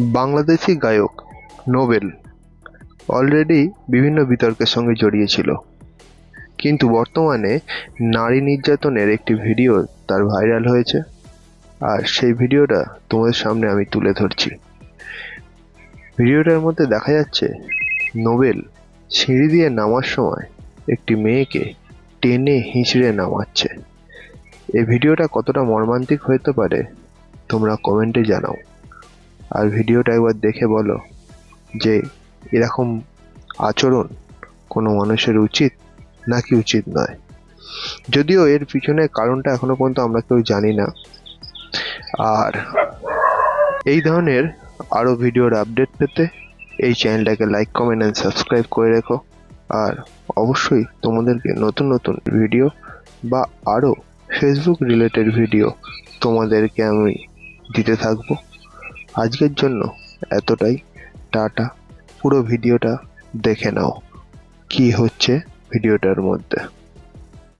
বাংলাদেশি গায়ক Nobel already বিভিন্ন বিতর্কের সঙ্গে জড়িয়েছিল কিন্তু বর্তমানে নারী নির্যাতনের একটি ভিডিও তার ভাইরাল হয়েছে। আর সেই ভিডিওটা তোমাদের সামনে আমি তুলে ধরছি। ভিডিওটার মধ্যে দেখা যাচ্ছে, নোবেল সিঁড়ি দিয়ে নামার সময় একটি মেয়েকে টেনে হিঁচড়ে নামাচ্ছে। এই ভিডিওটা কতটা মর্মান্তিক হতে পারে তোমরা কমেন্টে জানাও। আর ভিডিওটা একবার দেখে বলো যে এরকম আচরণ কোনো মানুষের উচিত নাকি উচিত নয়। যদিও এর পিছনে কারণটা এখনও পর্যন্ত আমরা কেউ জানি না। আর এই ধরনের আরও ভিডিওর আপডেট পেতে এই চ্যানেলটাকে লাইক কমেন্ট অ্যান্ড সাবস্ক্রাইব করে রেখো। আর অবশ্যই তোমাদেরকে নতুন নতুন ভিডিও বা আরও ফেসবুক রিলেটেড ভিডিও তোমাদেরকে আমি দিতে থাকব। আজকের জন্য এতটাই। টাটা। পুরো ভিডিওটা দেখে নাও। কি হচ্ছে ভিডিওটার মধ্যে?